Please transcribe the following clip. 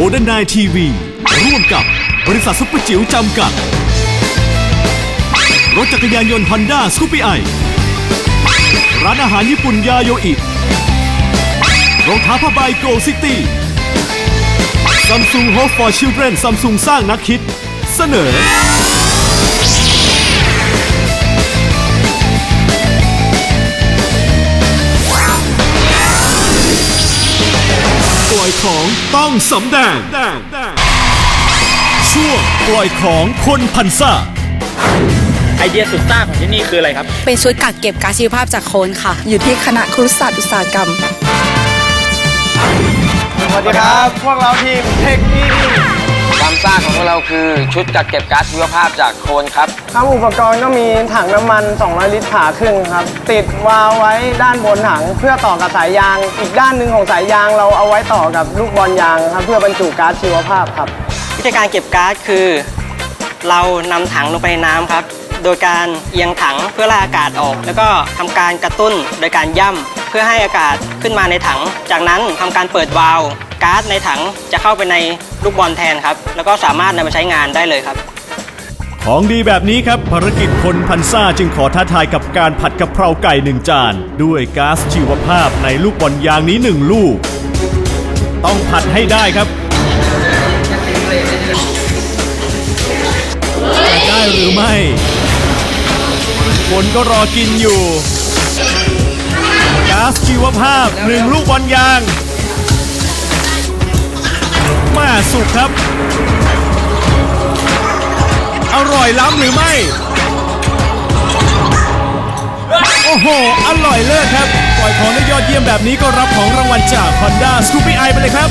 โมเดิร์นไนทีวีร่วมกับบริษัทซุปเปอร์จิ๋วจำกัด รถจักรยานยนต์ฮอนด้าสกูปี้ไอร้านอาหารญี่ปุ่นยาโยอิรองเท้าผ้าใบโกซิตี้ซัมซุงโฮฟฟอร์ชิลเดรนซัมซุงสร้างนักคิด เสนอ ของต้องสำแดง ช่วงปล่อยของคนพันซ่า ไอเดียสุดซ่าของที่นี่คืออะไรครับ เป็นชุดกักเก็บก๊าซชีวภาพจากโคลนค่ะ อยู่ที่คณะครุศาสตร์อุตสาหกรรม สวัสดีครับ พวกเราทีมเทคนีค วามซ่าของพวกเราคือชุดกักเก็บก๊าซชีวภาพจากโคลนครับ ครับอุปกรณ์ก็มีถังน้ำมัน 200 ลิตรผ่าครึ่งครับ ติดวาล์วไว้ด้านบนถังเพื่อต่อกับสายยาง อีกด้านหนึ่งของสายยางเราเอาไว้ต่อกับลูกบอลยางครับเพื่อบรรจุก๊าซชีวภาพครับ วิธีการเก็บก๊าซคือ เรานำถังลงไปในน้ำครับ โดยการเอียงถังเพื่อไล่อากาศออก แล้วก็ทำการกระตุ้นโดยการย่ำเพื่อให้อากาศขึ้นมาในถัง จากนั้นทำการเปิดวาล์วก๊าซในถังจะเข้าไปใน ลูกบอลแทนครับ แล้วก็สามารถนำมาใช้งานได้เลยครับ ของดีแบบนี้ครับภารกิจคนพันซ่าจึงขอท้าทายกับการผัดกะเพราไก่หนึ่งจาน ด้วยก๊าซชีวภาพในลูกบอลยางนี้หนึ่งลูก ต้องผัดให้ได้ครับ จะได้หรือไม่ คนก็รอกินอยู่ก๊าซชีวภาพหนึ่งลูกบอลยาง มาสุกครับ อร่อยล้ำหรือไม่ โอ้โห อร่อยเลิศครับ ปล่อยของได้ยอดเยี่ยมแบบนี้ก็รับของรางวัลจาก Honda s c o o p y Eye ไปเลยครับ